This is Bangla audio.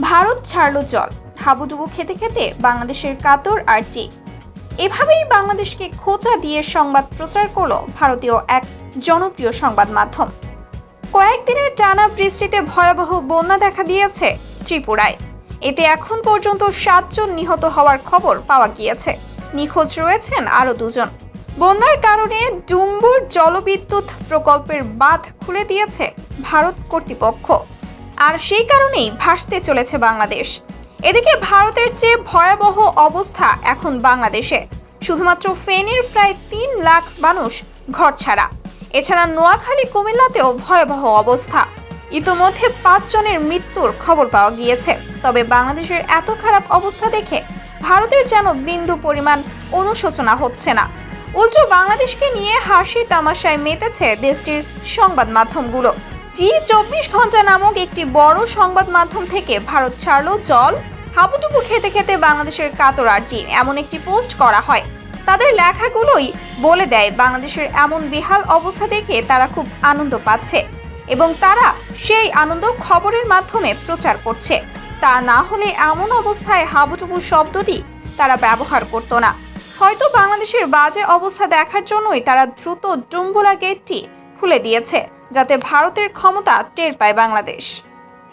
ভারত ছাড়লো জল। হাবুডুবু খেতে খেতে বাংলাদেশের কাতর আর চি এভাবেই বাংলাদেশকে খোঁচা দিয়ে সংবাদ প্রচার করল ভারতীয় এক জনপ্রিয় সংবাদ মাধ্যম। কয়েকদিনের টানা বৃষ্টিতে ভয়াবহ বন্যা দেখা দিয়েছে ত্রিপুরায়। এতে এখন পর্যন্ত সাতজন নিহত হওয়ার খবর পাওয়া গিয়েছে। নিখোঁজ রয়েছেন আরও দুজন। বন্যার কারণে ডুম্বুর জলবিদ্যুৎ প্রকল্পের বাঁধ খুলে দিয়েছে ভারত কর্তৃপক্ষ। আর সেই কারণেই ভাসতে চলেছে বাংলাদেশ। এদিকে ভারতের চেয়ে ভয়াবহ অবস্থা এখন বাংলাদেশে। শুধুমাত্র ফেনীর প্রায় তিন লাখ মানুষ ঘর ছাড়া। এছাড়া নোয়াখালী, কুমিল্লাতেও ভয়াবহ অবস্থা। ইতোমধ্যে পাঁচজনের মৃত্যুর খবর পাওয়া গিয়েছে। তবে বাংলাদেশের এত খারাপ অবস্থা দেখে ভারতের যেন বিন্দু পরিমাণ অনুশোচনা হচ্ছে না। উল্টো বাংলাদেশকে নিয়ে হাসি তামাশায় মেতেছে দেশটির সংবাদ মাধ্যমগুলো। জি, চব্বিশ ঘণ্টা নামক একটি বড় সংবাদ মাধ্যম থেকে ভারত ছাড়লো জল। হাবুডুবু খেতে খেতে বাংলাদেশের কাতর আর্জি এমন একটি পোস্ট করা হয়। তাদের লেখাগুলোই বলে দেয়, বাংলাদেশের এমন বেহাল অবস্থা দেখে তারা খুব আনন্দ পাচ্ছে এবং তারা সেই আনন্দ খবরের মাধ্যমে প্রচার করছে। তা না হলে এমন অবস্থায় হাবুডুবু শব্দটি তারা ব্যবহার করতো না। হয়তো বাংলাদেশের বাজে অবস্থা দেখার জন্যই তারা দ্রুত ডুম্বুলা গেটটি খুলে দিয়েছে। যাতে ভারতের ক্ষমতা টের পায় বাংলাদেশ।